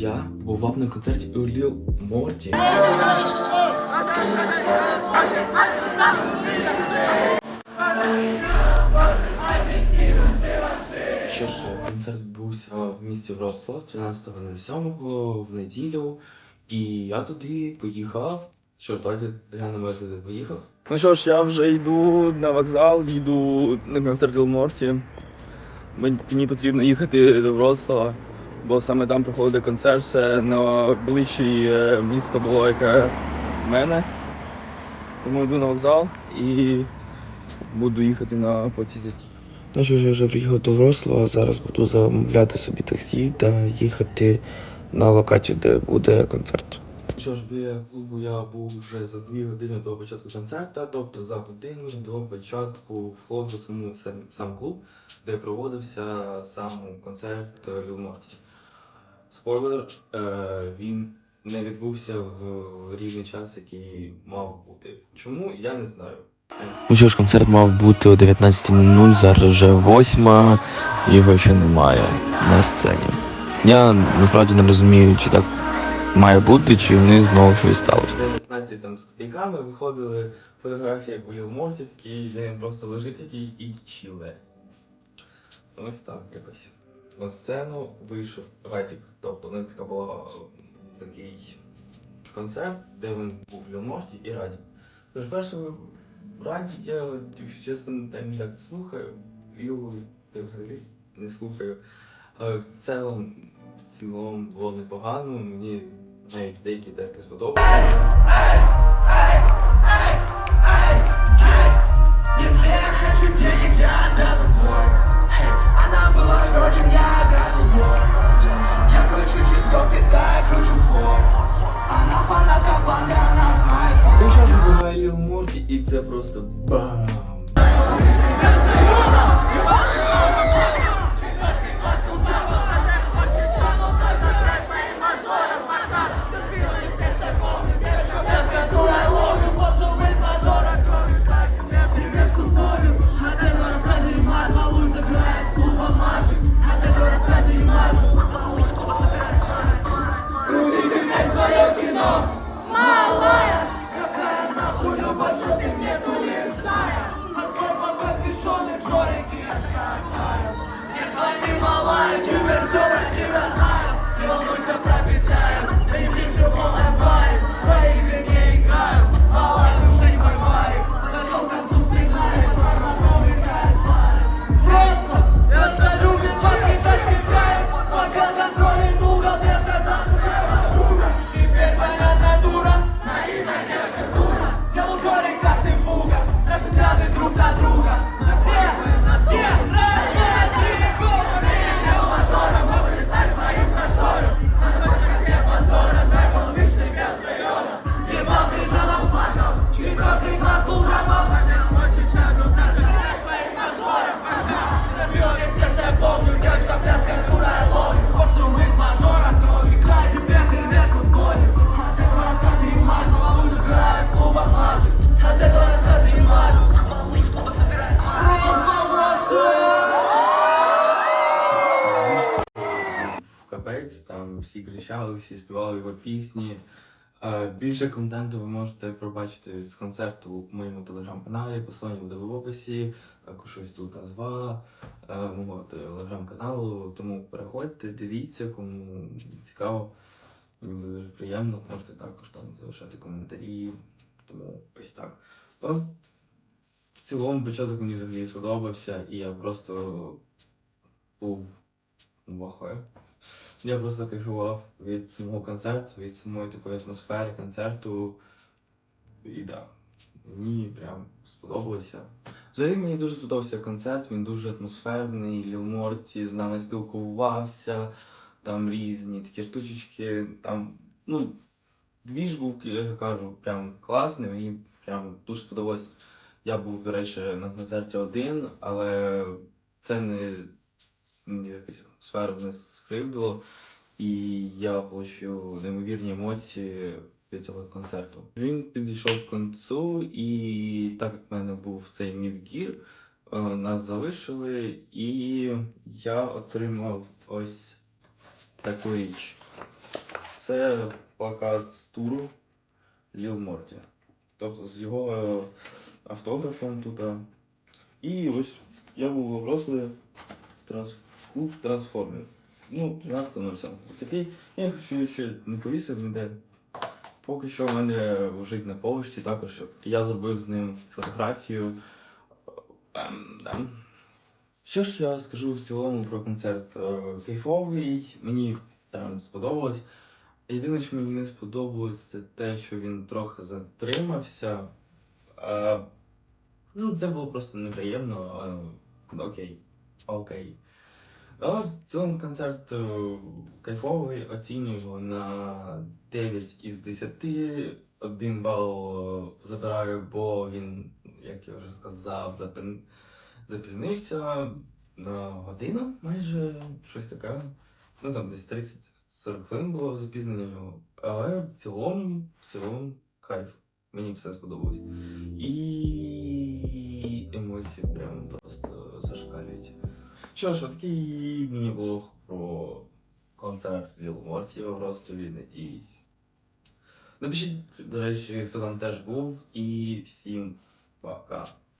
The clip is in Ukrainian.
Я бував на концерті у Ліл Морті. Що ж, концерт відбувся в місті Вроцлав 13.07 в неділю. І я туди поїхав. Що ж, давайте глянемо, я туди поїхав. Ну що ж, я вже йду на вокзал, їду на концерт Морті. Мені потрібно їхати до Вроцлава, бо саме там проходить концерт. Це найближче місто було, яке в мене. Тому йду на вокзал і буду їхати на потязі. Ну що ж, я вже приїхав до Вроцлава, зараз буду замовляти собі таксі та їхати на локацію, де буде концерт. Що ж, біля клубу я був вже за дві години до початку концерту, тобто за годину до початку входу в сам, клуб, де проводився сам концерт Ліл Морті. Спойлер, е, він не відбувся в рівний час, який мав бути. Чому, я не знаю. Ну що ж, концерт мав бути о 19.00, зараз вже 8, його ще немає на сцені. Я насправді не розумію, чи так має бути, чи вони знову щось сталося. 19 там з копійками виходили фотографії, як у Ліл де він просто лежить такий і чіле. Ось так якось. На сцену вийшов Радік. Тобто у них така була такий концерт, де він був Ліл Морті і Радік. Тож перше Раді я, якщо чесно, там так слухаю, його я взагалі не слухаю. В цілому, в цілому було непогано, мені навіть деякі треки сподобалися. Я хочу денег, я обязан across the bo- і це просто бам! Малая, тебя все про тебя знаю Не волнуйся пропитаю Ты не близко полная всі кричали, всі співали його пісні. Е, Більше контенту ви можете побачити з концерту у моєму телеграм-каналі, посилання буде в описі, також тут назва е, мого телеграм-каналу. Тому переходьте, дивіться, кому цікаво. Мені буде дуже приємно, можете також там залишати коментарі. Тому ось так. Ну, В цілому початок мені взагалі сподобався, і я просто був вахою. Я просто кайфував від самого концерту, від самої такої атмосфери концерту. І да, мені прям сподобалося. Взагалі мені дуже сподобався концерт, він дуже атмосферний, Ліл Морті з нами спілкувався, там різні такі штучечки, там, ну, двіж був, я кажу, прям класний, мені прям дуже сподобалось. Я був, до речі, на концерті один, але це не мені якось сферу не скривдило, і я отримав неймовірні емоції від цього концерту. Він підійшов к кінцю, і так як в мене був цей мідгір, е, нас залишили, і я отримав ось таку річ. Це плакат з туру Ліл Морті. Тобто з його е, автографом тут. І ось я був у Врославі транс... клуб трансформер. Ну, 13.07. Ось такий. Я хочу ще не повісив ніде. Поки що в мене лежить на полочці також. Я зробив з ним фотографію. Ем, да. Що ж я скажу в цілому про концерт? Е, Кайфовий, мені там сподобалось. Єдине, що мені не сподобалось, це те, що він трохи затримався. Е, ну, це було просто неприємно, але окей. Окей. Але в цілому концерт кайфовий, оцінюю його на 9 із 10. Один бал е, забираю, бо він, як я вже сказав, запин... запізнився на годину майже щось таке. Ну там десь 30-40 хвилин було запізнення його. Але в цілому, в цілому кайф. Мені все сподобалось. І емоції прям просто зашкалюють. Що ж, такий міні-блог про концерт Ліл Морті в Ростові, надіюсь. Напишіть, до речі, хто там теж був, і всім пока.